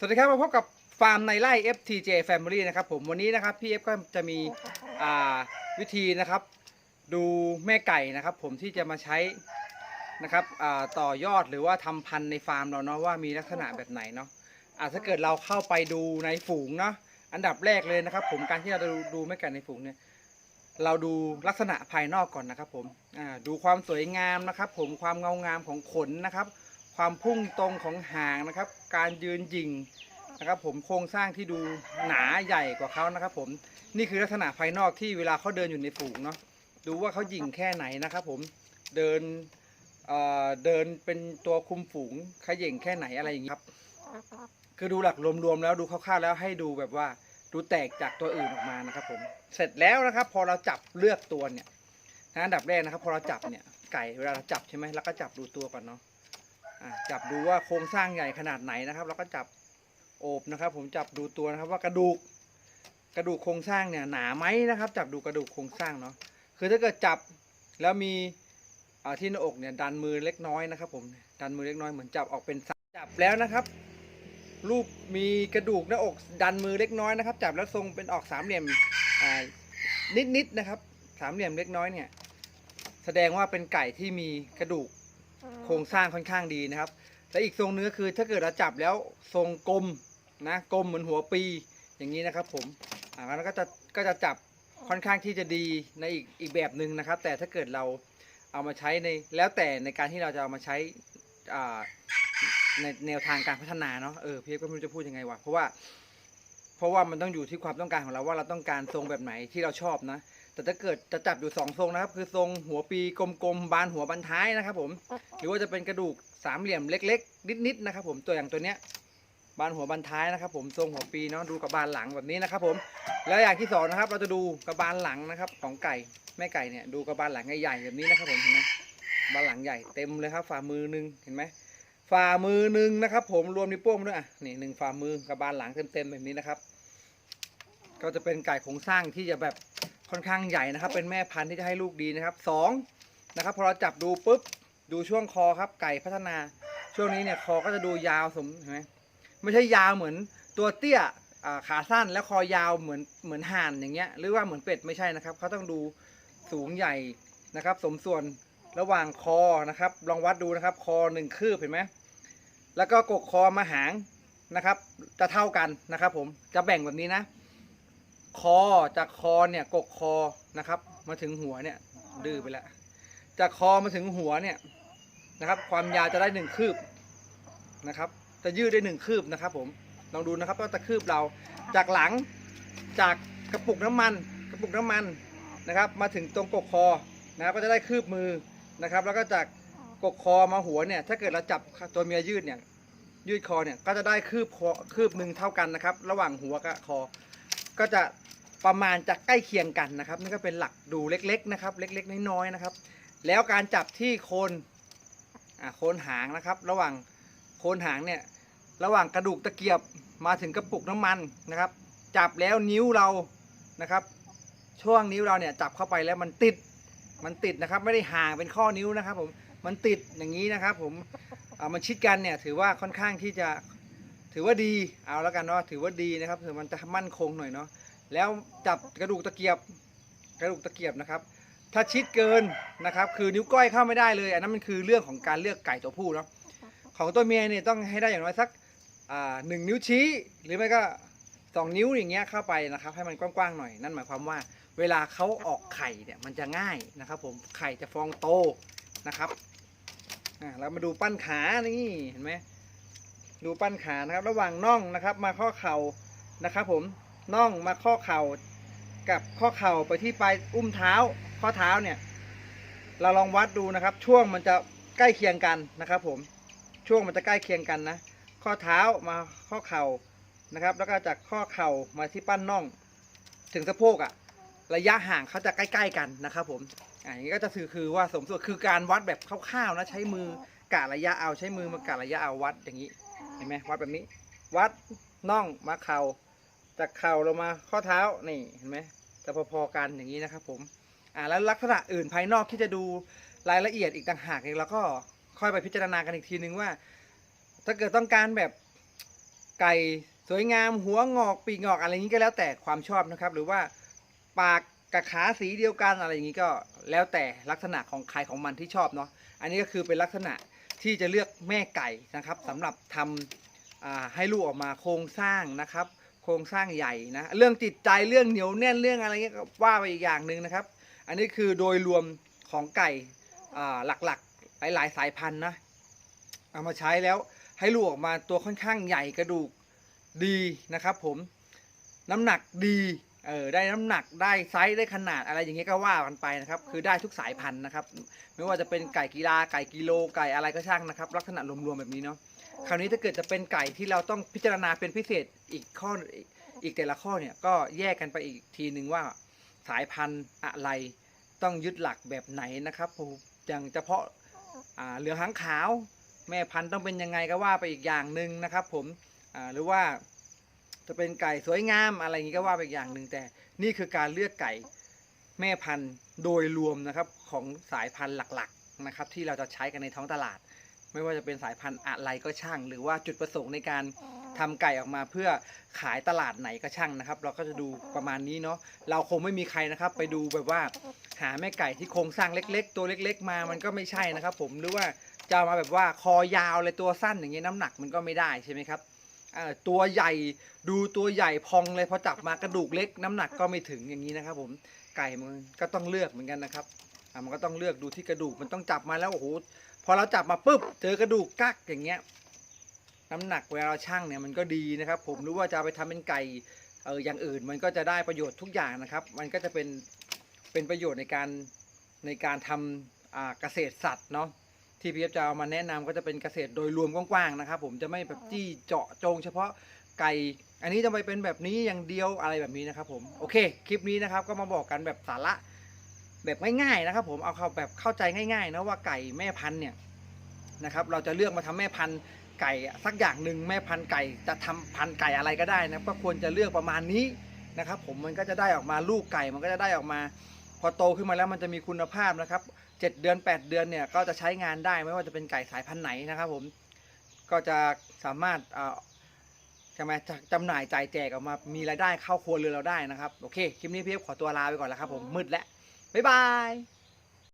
สวัสดีครับมาพบกับฟาร์มในไร่ FTJ Family นะครับผมวันนี้นะครับพี่เอฟก็จะมีอ่าวิธีนะครับ ดูแม่ไก่นะครับ ผมที่จะมาใช้นะครับอ่าต่อยอดหรือว่าทำพันธุ์ในฟาร์มเราเนาะว่ามีลักษณะแบบไหนเนาะอ่าถ้าเกิดเราเข้าไปดูในฝูงเนาะอันดับแรกเลยนะครับ ผมการที่เราจะดูดูแม่ไก่ในฝูงเนี่ยเราดูลักษณะภายนอกก่อนนะครับ ผมอ่าดูความสวยงามนะครับ ผมความเงางามของขนนะครับ ความพุ่งตรงของหางนะครับ การยืนยิงนะครับผมโครงสร้างที่ดูหนาใหญ่กว่าเขานะครับ ผมนี่คือลักษณะภายนอกที่เวลาเขาเดินอยู่ในฝูงเนาะดูว่าเขายิงแค่ไหนนะครับ ผมเดินเอ่อเดินเป็นตัวคุมฝูงขย่งแค่ไหนอะไรอย่างนี้ครับ คือดูหลักรวมๆแล้วดูคร่าวๆแล้วให้ดูแบบว่าดูแตกจากตัวอื่นออกมานะครับ ผมเสร็จแล้วนะครับ พอเราจับเลือกตัวเนี่ยนะอันดับแรกนะครับ พอเราจับเนี่ยไก่เวลาเราจับใช่ไหมแล้วก็จับดูตัวก่อนเนาะ จับดูว่าโครงสร้างใหญ่ขนาดไหนนะครับแล้วก็จับโอบนะครับ ผมจับดูตัวนะครับว่ากระดูกกระดูกโครงสร้างเนี่ยหนาไหมนะครับ จับดูกระดูกโครงสร้างเนาะคือถ้าเกิดจับแล้วมีที่หน้าอกเนี่ยดันมือเล็กน้อยนะครับ ผมดันมือเล็กน้อยเหมือนจับออกเป็นสจับแล้วนะครับ รูปมีกระดูกหน้าอก ดันมือเล็กน้อยนะครับ จับแล้วทรงเป็นออกสามเหลี่ยมนิดๆนะครับ สามเหลี่ยมเล็กน้อยเนี่ย แสดงว่าเป็นไก่ที่มีกระดูก โครงสร้างค่อนข้างดีนะครับ และอีกทรงเนื้อคือถ้าเกิดเราจับแล้วทรงกลมนะกลมเหมือนหัวปีอย่างนี้นะครับ ผมอ่าแล้วก็จะก็จะจับค่อนข้างที่จะดีในอีกอีกแบบหนึ่งนะครับ แต่ถ้าเกิดเราเอามาใช้ในแล้วแต่ในการที่เราจะเอามาใช้อ่าในแนวทางการพัฒนาเนาะเออพี่ก็ไม่รู้จะพูดยังไงวะเพราะว่า เพราะว่ามันต้องอยู่ที่ความต้องการของเราว่าเราต้องการทรงแบบไหนที่เราชอบนะ แต่ถ้าเกิดจะจับอยู่สองทรงนะครับ คือทรงหัวปีกลมๆบานหัวบานท้ายนะครับ ผม หรือว่าจะเป็นกระดูกสามเหลี่ยมเล็ก ๆ นิดๆนะครับ ผมตัวอย่างตัวเนี้ยบานหัวบานท้ายนะครับ ผมทรงหัวปีเนาะดูกับบานหลังแบบนี้นะครับ ผม แล้วอย่างที่สองนะครับ เราจะดูกระบาลหลังนะครับ ของไก่แม่ไก่เนี่ยดูกระบาลหลังใหญ่ๆแบบนี้นะครับ ผมเห็นไหมบานหลังใหญ่เต็มเลยครับ ฝ่ามือหนึ่งเห็นไหมฝ่ามือหนึ่งนะครับ ผมรวมนิ้วโป้งด้วยอะนี่หนึ่งฝ่ามือกระบาลหลังเต็มๆแบบนี้นะครับ ก็จะเป็นไก่โครงสร้างที่จะแบบ ค่อนข้างใหญ่นะครับ เป็นแม่พันธุ์ที่จะให้ลูกดีนะครับสองนะครับพอเราจับดูปุ๊บดูช่วงคอครับไก่พัฒนา ช่วงนี้เนี่ยคอก็จะดูยาวสมเห็นไหมไม่ใช่ยาวเหมือนตัวเตี้ยขาสั้นแล้วคอยาวเหมือนเหมือนห่านอย่างเงี้ยหรือว่าเหมือนเป็ดไม่ใช่นะครับเขาต้องดูสูงใหญ่นะครับ สมส่วนระหว่างคอนะครับ ลองวัดดูนะครับ คอหนึ่งคืบเห็นไหมแล้วก็กกคอมาหางนะครับ จะเท่ากันนะครับ ผมจะแบ่งแบบนี้นะ คอจากคอเนี่ยกกคอนะครับ มาถึงหัวเนี่ยดื้อไปแล้วจากคอมาถึงหัวเนี่ยนะครับ ความยาวจะได้หนึ่งคืบนะครับ จะยืดได้หนึ่งคืบนะครับ ผมลองดูนะครับว่าตะคืบเราจากหลังจากกระปุกน้ำมัน กระปุกน้ำมันนะครับ มาถึงตรงกกคอนะครับก็จะได้คืบมือนะครับ แล้วก็จากกกคอมาหัวเนี่ย ถ้าเกิดเราจับตัวเมียยืดเนี่ยยืดคอเนี่ยก็จะได้คืบคอคืบหนึ่งเท่ากันนะครับ ระหว่างหัวกับคอ ก็จะประมาณจะใกล้เคียงกันนะครับนี่ก็เป็นหลักดูเล็กๆนะครับ เล็กๆ น้อยๆนะครับ แล้วการจับที่โคนอ่าโคนหางนะครับ ระหว่างโคนหางเนี่ยระหว่างกระดูกตะเกียบมาถึงกระปุกน้ำมันนะครับ จับแล้วนิ้วเรานะครับ ช่วงนิ้วเราเนี่ยจับเข้าไปแล้วมันติดมันติดนะครับ ไม่ได้ห่างเป็นข้อนิ้วนะครับ ผมมันติดอย่างนี้นะครับ ผมมันชิดกันเนี่ยถือว่าค่อนข้างที่จะ ถือว่าดีเอาแล้วกันเนาะถือว่าดีนะครับถือมันจะมั่นคงหน่อยเนาะแล้วจับกระดูกตะเกียบกระดูกตะเกียบนะครับ ถ้าชิดเกินนะครับ คือนิ้วก้อยเข้าไม่ได้เลย อันนั้นมันคือเรื่องของการเลือกไก่ตัวผู้เนาะของตัวเมียเนี่ยต้องให้ได้อย่างน้อยสักอ่าหนึ่งนิ้วชี้ หรือไม่ก็สองนิ้วอย่างเงี้ยเข้าไปนะครับ ให้มันกว้างๆหน่อยนั่นหมายความว่า เวลาเขาออกไข่เนี่ยมันจะง่ายนะครับ ผมไข่จะฟองโตนะครับอ่าเรามาดูปั้นขานี่เห็นไหม ดูปั้นขานะครับ ระหว่างน่องนะครับ มาข้อเข่านะครับ ผมน่องมาข้อเข่ากับข้อเข่าไปที่ปลายอุ้มเท้า ข้อเท้าเนี่ย เราลองวัดดูนะครับ ช่วงมันจะใกล้เคียงกันนะครับ ผมช่วงมันจะใกล้เคียงกันนะ ข้อเท้ามาข้อเข่านะครับ แล้วก็จากข้อเข่ามาที่ปั้นน่อง ถึงสะโพกอะระยะห่างเขาจะใกล้ ๆ กันนะครับ ผมอะอย่างนี้ก็จะคือคือว่าสมส่วนคือการวัดแบบคร่าวๆนะใช้มือกะระยะเอาใช้มือมากะระยะเอาวัดอย่างนี้ เห็นไหมวัดแบบนี้ วัดน่องมาเข่าจากเข่าลงมาข้อเท้านี่เห็นไหมจะพอๆกันอย่างนี้นะครับ ผมอ่าแล้วลักษณะอื่นภายนอกที่จะดูรายละเอียดอีกต่างหากเนี่ยเราก็ค่อยไปพิจารณากันอีกทีนึงว่า ถ้าเกิดต้องการแบบไก่สวยงามหัวงอกปีกงอกอะไรอย่างนี้ก็แล้วแต่ความชอบนะครับ หรือว่าปากกับขาสีเดียวกันอะไรอย่างนี้ก็แล้วแต่ลักษณะของใครของมันที่ชอบเนาะอันนี้ก็คือเป็นลักษณะ ที่จะเลือกแม่ไก่นะครับสำหรับทำอ่าให้ลูกออกมาโครงสร้างนะครับ โครงสร้างใหญ่นะเรื่องจิตใจเรื่องเหนียวแน่นเรื่องอะไรเงี้ยก็ว่าไปอีกอย่างหนึ่งนะครับ อันนี้คือโดยรวมของไก่หลักๆ หลายๆสายพันธุ์นะเอามาใช้แล้วให้ลูกออกมาตัวค่อนข้างใหญ่กระดูกดีนะครับ ผมน้ำหนักดี เออได้น้ำหนักได้ไซส์ได้ขนาดอะไรอย่างเงี้ยก็ว่ากันไปนะครับ คือได้ทุกสายพันธุ์นะครับ ไม่ว่าจะเป็นไก่กีฬาไก่กิโลไก่อะไรก็ช่างนะครับ ลักษณะรวมๆแบบนี้เนาะคราวนี้ถ้าเกิดจะเป็นไก่ที่เราต้องพิจารณาเป็นพิเศษอีกข้ออีกแต่ละข้อเนี่ยก็แยกกันไปอีกทีหนึ่งว่าสายพันธุ์อะไรต้องยึดหลักแบบไหนนะครับผมอย่างเฉพาะาเหลืองหางขาว แม่พันธุ์ต้องเป็นยังไงก็ว่าไปอีกอย่างหนึ่งนะครับ ผมหรือว่า จะเป็นไก่สวยงามอะไรอย่างนี้ก็ว่าไปอีกอย่างหนึ่งแต่ นี่คือการเลือกไก่แม่พันธุ์โดยรวมนะครับของสายพันธุ์หลักๆนะครับ ที่เราจะใช้กันในท้องตลาด ไม่ว่าจะเป็นสายพันธุ์อะไรก็ช่าง หรือว่าจุดประสงค์ในการทำไก่ออกมาเพื่อขายตลาดไหนก็ช่างนะครับ เราก็จะดูประมาณนี้เนาะเราคงไม่มีใครนะครับ ไปดูแบบว่าหาแม่ไก่ที่โครงสร้างเล็ก ๆ ตัวเล็ก ๆ มามันก็ไม่ใช่นะครับ ผมหรือว่าจะมาแบบว่าคอยาวเลยตัวสั้นอย่างเงี้ยน้ำหนักมันก็ไม่ได้ใช่ไหมครับ ตัวใหญ่ดูตัวใหญ่พองเลยพอจับมากระดูกเล็ก น้ำหนักก็ไม่ถึงอย่างนี้นะครับ ผมไก่มันก็ต้องเลือกเหมือนกันนะครับมันก็ต้องเลือกดูที่กระดูกมันต้องจับมาแล้วโอ้โหพอเราจับมาปุ๊บเจอกระดูกกักอย่างเงี้ยน้ำหนักเวลาเราชั่งเนี่ยมันก็ดีนะครับ ผมรู้ว่าจะไปทำเป็นไก่เอออย่างอื่นมันก็จะได้ประโยชน์ทุกอย่างนะครับ มันก็จะเป็นเป็นประโยชน์ในการในการทำเกษตรสัตว์เนาะ ที่พี่เอฟจะเอามาแนะนำก็จะเป็นเกษตรโดยรวมกว้างๆนะครับผมจะไม่แบบจี้เจาะจง เฉพาะไก่ อันนี้จะไปเป็นแบบนี้อย่างเดียวอะไรแบบนี้นะครับผมโอเค คลิปนี้นะครับก็มาบอกกันแบบสาระแบบง่ายๆนะครับ ผมเอาเข้าแบบเข้าใจง่ายๆนะว่าไก่แม่พันธุ์เนี่ยนะครับ เราจะเลือกมาทำแม่พันธุ์ไก่สักอย่างหนึ่งแม่พันธุ์ไก่จะทำพันธุ์ไก่อะไรก็ได้นะก็ควรจะเลือกประมาณนี้นะครับ ผมมันก็จะได้ออกมาลูกไก่มันก็จะได้ออกมา พอโตขึ้นมาแล้วมันจะมีคุณภาพนะครับ เจ็ดเดือน 8 เดือนเนี่ยก็จะใช้งานได้ไม่ว่าจะเป็นไก่สายพันธุ์ไหนนะครับผมก็จะสามารถเอ่อใช่ไหมจะจำหน่ายจ่ายแจกออกมามีรายได้เข้าครัวเรือนเราได้นะครับ โอเค คลิปนี้พี่เอฟขอตัวลาไปก่อนแล้วครับผมมืดแล้วบ๊ายบาย